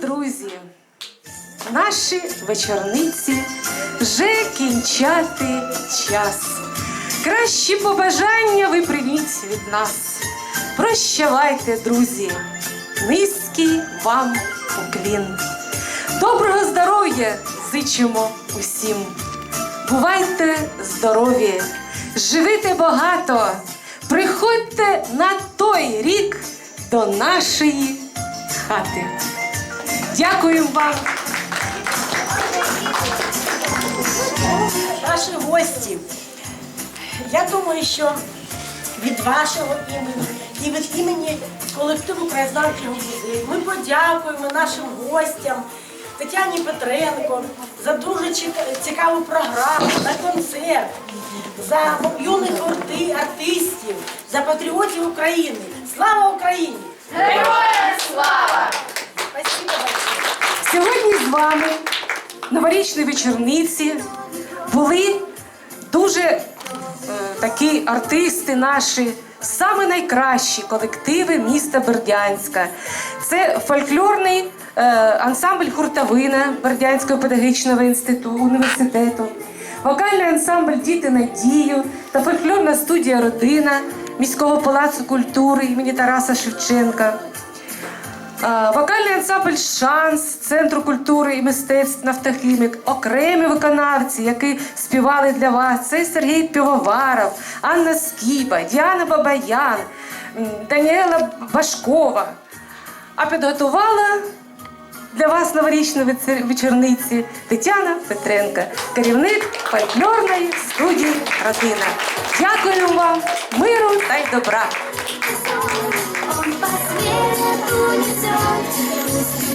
Друзі, наші вечорниці вже кінчати час. Кращі побажання ви прийміть від нас. Прощавайте, друзі, низький вам уклін. Доброго здоров'я зичимо усім. Бувайте здорові, живите багато, приходьте на той рік до нашої хати. Дякую вам. Наші гості. Я думаю, що від вашого імені і від імені колективу краєзнавчого музею ми подякуємо нашим гостям Тетяні Петренко за дуже цікаву програму, за концерт, за юних арти- артистів, за патріотів України. Слава Україні! Героям слава! Спасибо вами новорічні вечорниці були дуже е, такі артисти наші, саме найкращі колективи міста Бердянська. Це фольклорний е, ансамбль Хуртовина Бердянського педагогічного інституту університету, вокальний ансамбль Діти Надію та фольклорна студія Родина міського палацу культури імені Тараса Шевченка. Вокальний ансамбль Шанс Центру культури і мистецтв Нафтохімік, окремі виконавці, які співали для вас. Це Сергій Півоваров, Анна Скіба, Діана Бабаян, Даніела Башкова. А підготувала для вас новорічні вечер- вечорниці Тетяна Петренка, керівник фольклорної студії Родина. Дякую вам, миру та й добра.